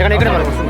এখানে এখানে ভালো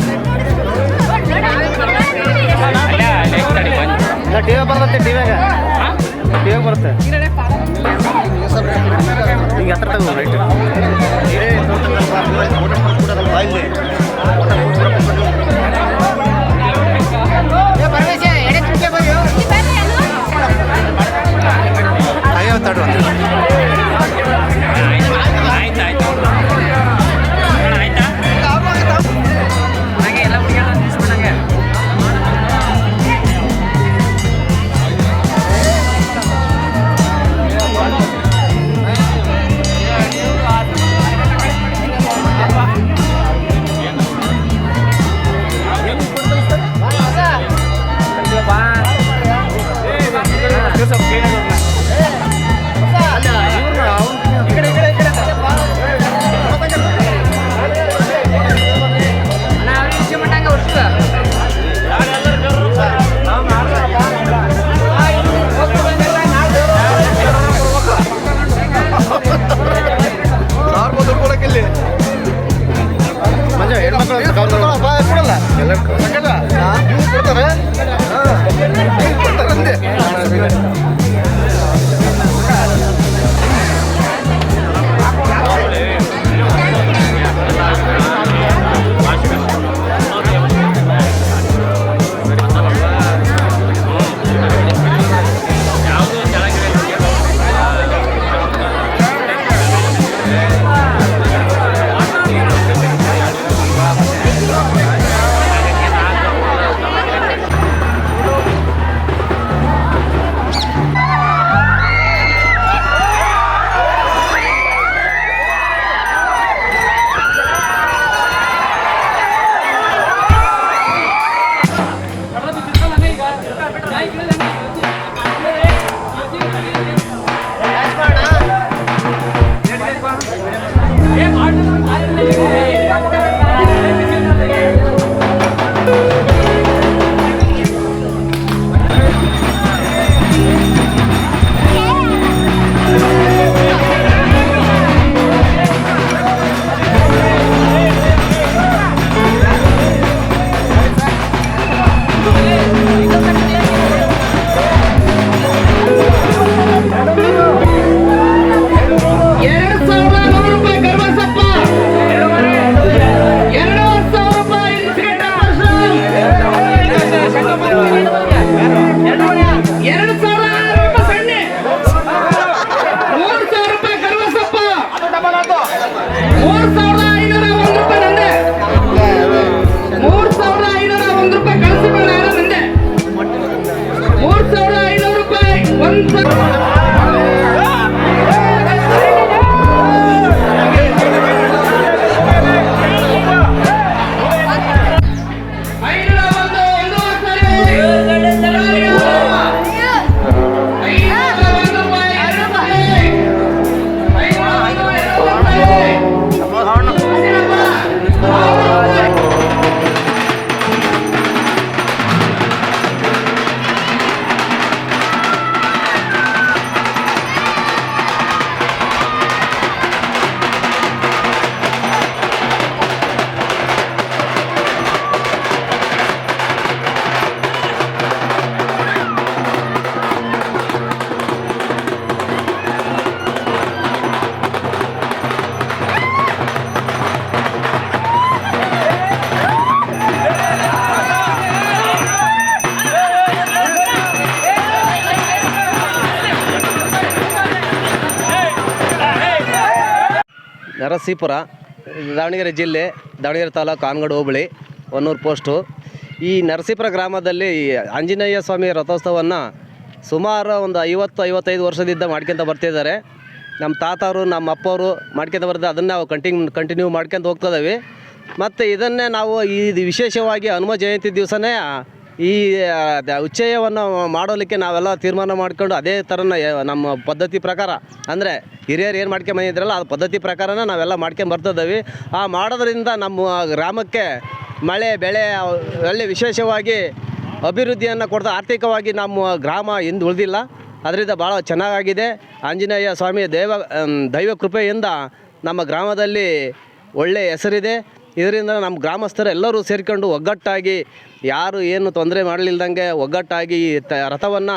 ನರಸೀಪುರ ದಾವಣಗೆರೆ ಜಿಲ್ಲೆ, ದಾವಣಗೆರೆ ತಾಲೂಕು ಆನಗಡ ಹೋಬಳಿ, ಹೊನ್ನೂರು ಪೋಸ್ಟು ಈ ನರಸೀಪುರ ಗ್ರಾಮದಲ್ಲಿ ಆಂಜನೇಯ ಸ್ವಾಮಿ ರಥೋತ್ಸವವನ್ನು ಸುಮಾರು ಒಂದು ಐವತ್ತು, ಐವತ್ತೈದು ವರ್ಷದಿಂದ ಮಾಡ್ಕೊಂತ ಬರ್ತಿದ್ದಾರೆ. ನಮ್ಮ ತಾತವರು ನಮ್ಮ ಅಪ್ಪವರು ಮಾಡ್ಕೊಂತ ಬರ್ತದೆ ಅದನ್ನು ನಾವು ಕಂಟಿನ್ಯೂ ಕಂಟಿನ್ಯೂ ಹೋಗ್ತಾ ಇದ್ದೀವಿ ಮತ್ತು ಇದನ್ನೇ ನಾವು ಈ ವಿಶೇಷವಾಗಿ ಹನುಮ ಜಯಂತಿ ದಿವಸನೇ ಈ ಉಚ್ಚಯವನ್ನು ಮಾಡೋಲಿಕ್ಕೆ ನಾವೆಲ್ಲ ತೀರ್ಮಾನ ಮಾಡ್ಕೊಂಡು ಅದೇ ಥರನ ನಮ್ಮ ಪದ್ಧತಿ ಪ್ರಕಾರ. ಅಂದರೆ ಹಿರಿಯರು ಏನು ಮಾಡ್ಕೊಂಡು ಬಂದಿದ್ರಲ್ಲ, ಆ ಪದ್ಧತಿ ಪ್ರಕಾರನ ನಾವೆಲ್ಲ ಮಾಡ್ಕೊಂಡು ಬರ್ತಿದ್ದೀವಿ ಆ ಮಾಡೋದ್ರಿಂದ ನಮ್ಮ ಗ್ರಾಮಕ್ಕೆ ಮಳೆ, ಬೆಳೆ, ಒಳ್ಳೆ ವಿಶೇಷವಾಗಿ ಅಭಿವೃದ್ಧಿಯನ್ನು ಕೊಡ್ತಾ ಆರ್ಥಿಕವಾಗಿ ನಮ್ಮ ಗ್ರಾಮ ಹಿಂದೆ ಉಳಿದಿಲ್ಲ. ಅದರಿಂದ ಭಾಳ ಚೆನ್ನಾಗಾಗಿದೆ. ಆಂಜನೇಯ ಸ್ವಾಮಿಯ ದೈವ ದೈವ ಕೃಪೆಯಿಂದ ನಮ್ಮ ಗ್ರಾಮದಲ್ಲಿ ಒಳ್ಳೆಯ ಹೆಸರಿದೆ. ಇದರಿಂದ ನಮ್ಮ ಗ್ರಾಮಸ್ಥರು ಎಲ್ಲರೂ ಸೇರಿಕೊಂಡು ಒಗ್ಗಟ್ಟಾಗಿ ಯಾರು ಏನು ತೊಂದರೆ ಮಾಡಲಿಲ್ದಂಗೆ ಒಗ್ಗಟ್ಟಾಗಿ ತ ರಥವನ್ನು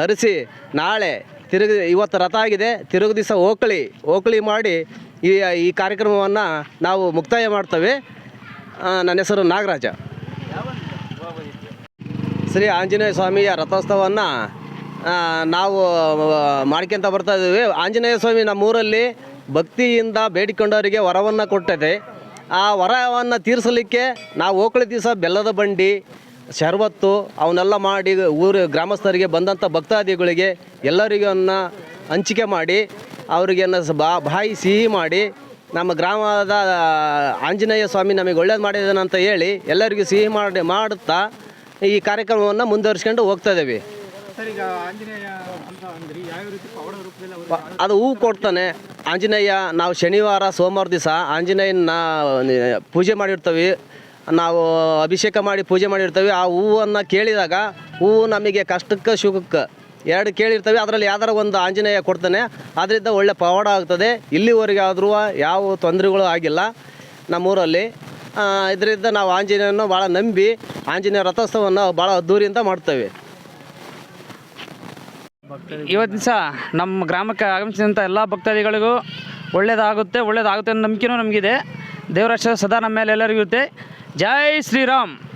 ಹರಿಸಿ ನಾಳೆ ತಿರುಗಿ, ಇವತ್ತು ರಥ ಆಗಿದೆ, ತಿರುಗು ದಿವಸ ಓಕಳಿ ಓಕಳಿ ಮಾಡಿ ಈ ಈ ಕಾರ್ಯಕ್ರಮವನ್ನು ನಾವು ಮುಕ್ತಾಯ ಮಾಡ್ತೇವೆ. ನನ್ನ ಹೆಸರು ನಾಗರಾಜ. ಶ್ರೀ ಆಂಜನೇಯ ಸ್ವಾಮಿಯ ರಥೋತ್ಸವವನ್ನು ನಾವು ಮಾಡ್ಕೊಂತ ಬರ್ತಾ ಇದ್ದೀವಿ. ಆಂಜನೇಯ ಸ್ವಾಮಿ ನಮ್ಮೂರಲ್ಲಿ ಭಕ್ತಿಯಿಂದ ಬೇಡಿಕೊಂಡವರಿಗೆ ವರವನ್ನು ಕೊಟ್ಟಿದೆ. ಆ ವರವನ್ನು ತೀರಿಸಲಿಕ್ಕೆ ನಾವು ಓಕಳಿ ದಿವಸ ಬೆಲ್ಲದ ಬಂಡಿ ಶರಬತ್ತು ಅವನ್ನೆಲ್ಲ ಮಾಡಿ ಊರು ಗ್ರಾಮಸ್ಥರಿಗೆ ಬಂದಂಥ ಭಕ್ತಾದಿಗಳಿಗೆ ಎಲ್ಲರಿಗೂ ಅನ್ನ ಹಂಚಿಕೆ ಮಾಡಿ ಅವರಿಗೆ ಬಾ ಬಾಯಿ ಸಿಹಿ ಮಾಡಿ ನಮ್ಮ ಗ್ರಾಮದ ಆಂಜನೇಯ ಸ್ವಾಮಿ ನಮಗೆ ಒಳ್ಳೇದು ಮಾಡಿದ್ದಾನೆ ಅಂತ ಹೇಳಿ ಎಲ್ಲರಿಗೂ ಸಿಹಿ ಮಾಡಿ ಮಾಡುತ್ತಾ ಈ ಕಾರ್ಯಕ್ರಮವನ್ನು ಮುಂದುವರಿಸ್ಕೊಂಡು ಹೋಗ್ತಾ ಇದ್ದೀವಿ. ಅದು ಹೂವು ಕೊಡ್ತಾನೆ. ಆಂಜನೇಯ, ನಾವು ಶನಿವಾರ, ಸೋಮವಾರ ದಿವಸ ಆಂಜನೇಯನ ಪೂಜೆ ಮಾಡಿರ್ತೀವಿ. ನಾವು ಅಭಿಷೇಕ ಮಾಡಿ ಪೂಜೆ ಮಾಡಿರ್ತೀವಿ. ಆ ಹೂವನ್ನು ಕೇಳಿದಾಗ ಹೂವು ನಮಗೆ ಕಷ್ಟಕ್ಕೆ, ಸುಖಕ್ಕೆ ಎರಡು ಕೇಳಿರ್ತವೆ. ಅದರಲ್ಲಿ ಯಾವ್ದಾರ ಒಂದು ಆಂಜನೇಯ ಕೊಡ್ತಾನೆ. ಅದರಿಂದ ಒಳ್ಳೆ ಪವಾಡ ಆಗ್ತದೆ. ಇಲ್ಲಿವರೆಗೆ ಆದರೂ ಯಾವ ತೊಂದರೆಗಳು ಆಗಿಲ್ಲ ನಮ್ಮೂರಲ್ಲಿ. ಇದರಿಂದ ನಾವು ಆಂಜನೇಯನ ಭಾಳ ನಂಬಿ ಆಂಜನೇಯ ರಥೋತ್ಸವವನ್ನು ಭಾಳ ಅದ್ದೂರಿಯಿಂದ ಮಾಡ್ತೇವೆ. ಇವತ್ತು ದಿವಸ ನಮ್ಮ ಗ್ರಾಮಕ್ಕೆ ಆಗಮಿಸಿದಂಥ ಎಲ್ಲ ಭಕ್ತಾದಿಗಳಿಗೂ ಒಳ್ಳೆಯದಾಗುತ್ತೆ ಒಳ್ಳೆಯದಾಗುತ್ತೆ ಅನ್ನೋ ನಂಬಿಕೆನೂ ನಮಗಿದೆ. ದೇವರ ಆಶೀರ್ವಾದ ಸದಾ ನಮ್ಮ ಮೇಲೆ ಎಲ್ಲರಿಗೂ ಇರುತ್ತೆ. ಜೈ ಶ್ರೀರಾಮ್.